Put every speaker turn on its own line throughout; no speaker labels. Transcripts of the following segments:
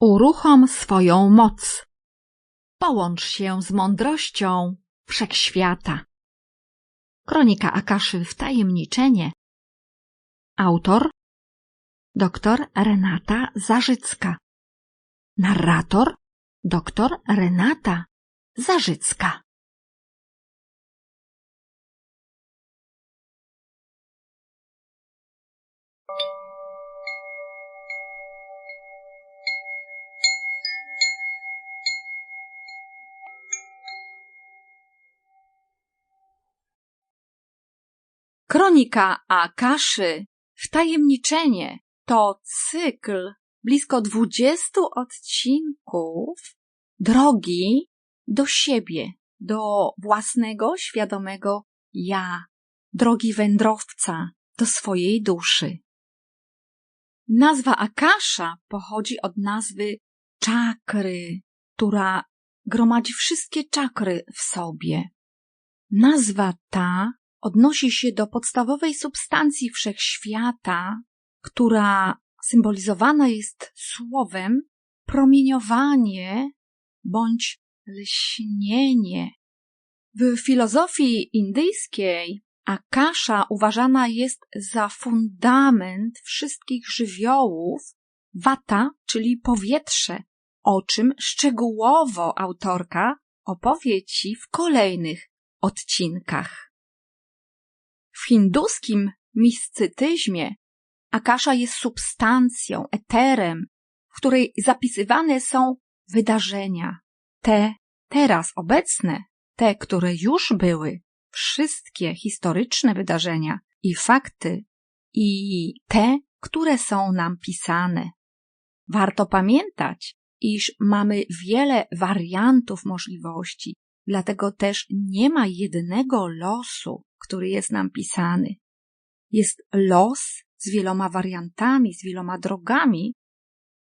Uruchom swoją moc. Połącz się z mądrością wszechświata. Kronika Akaszy Wtajemniczenie. Autor dr Renata Zarzycka. Narrator dr Renata Zarzycka. Kronika Akaszy. Wtajemniczenie. To cykl. Blisko dwudziestu odcinków. Drogi. Do siebie, do własnego świadomego ja, drogi wędrowca. Do swojej duszy. Nazwa Akasza pochodzi od nazwy czakry, która gromadzi wszystkie czakry w sobie. Nazwa ta odnosi się do podstawowej substancji wszechświata, która symbolizowana jest słowem promieniowanie bądź lśnienie. W filozofii indyjskiej Akasza uważana jest za fundament wszystkich żywiołów, wata, czyli powietrze, o czym szczegółowo autorka opowie Ci w kolejnych odcinkach. Hinduskim miscytyzmie Akasza jest substancją, eterem, w której zapisywane są wydarzenia, te teraz obecne, te, które już były, wszystkie historyczne wydarzenia i fakty, i te, które są nam pisane. Warto pamiętać, iż mamy wiele wariantów możliwości, dlatego też nie ma jednego losu, który jest nam pisany. Jest los z wieloma wariantami, z wieloma drogami,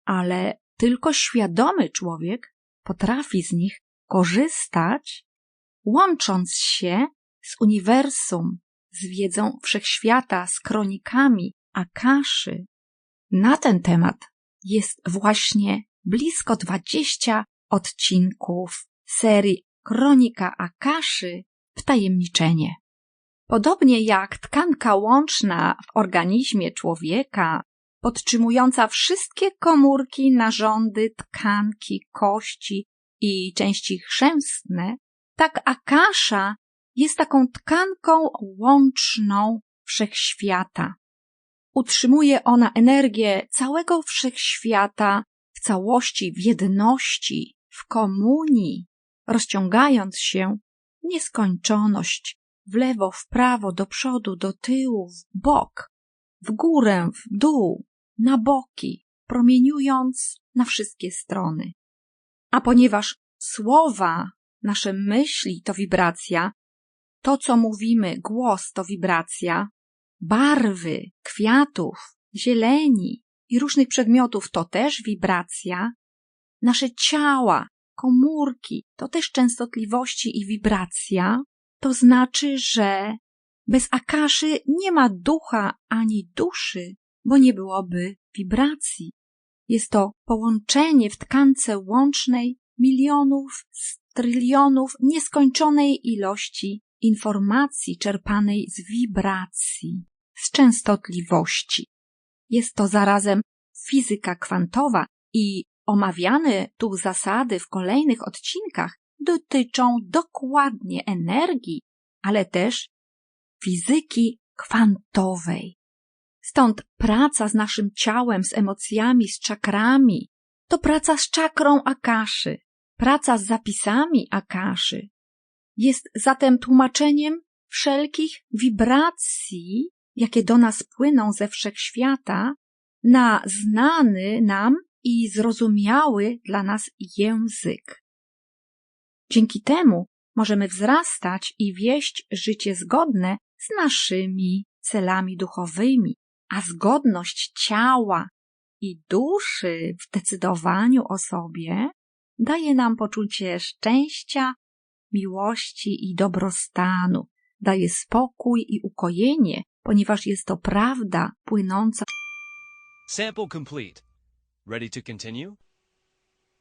ale tylko świadomy człowiek potrafi z nich korzystać, łącząc się z uniwersum, z wiedzą wszechświata, z kronikami Akaszy. Na ten temat jest właśnie blisko dwadzieścia odcinków serii Kronika Akaszy Wtajemniczenie. Podobnie jak tkanka łączna w organizmie człowieka, podtrzymująca wszystkie komórki, narządy, tkanki, kości i części chrzęstne, tak akasza jest taką tkanką łączną wszechświata. Utrzymuje ona energię całego wszechświata w całości, w jedności, w komunii, rozciągając się nieskończoność w lewo, w prawo, do przodu, do tyłu, w bok, w górę, w dół, na boki, promieniując na wszystkie strony. A ponieważ słowa, nasze myśli to wibracja, to co mówimy, głos to wibracja, barwy, kwiatów, zieleni i różnych przedmiotów to też wibracja, nasze ciała, komórki to też częstotliwości i wibracja, to znaczy, że bez akaszy nie ma ducha ani duszy, bo nie byłoby wibracji. Jest to połączenie w tkance łącznej milionów, trylionów nieskończonej ilości informacji czerpanej z wibracji, z częstotliwości. Jest to zarazem fizyka kwantowa i omawiane tu zasady w kolejnych odcinkach dotyczą dokładnie energii, ale też fizyki kwantowej. Stąd praca z naszym ciałem, z emocjami, z czakrami, to praca z czakrą Akaszy, praca z zapisami Akaszy. Jest zatem tłumaczeniem wszelkich wibracji, jakie do nas płyną ze wszechświata, na znany nam i zrozumiały dla nas język. Dzięki temu możemy wzrastać i wieść życie zgodne z naszymi celami duchowymi, a zgodność ciała i duszy w decydowaniu o sobie daje nam poczucie szczęścia, miłości i dobrostanu, daje spokój i ukojenie, ponieważ jest to prawda płynąca.
Sample complete. Ready to continue?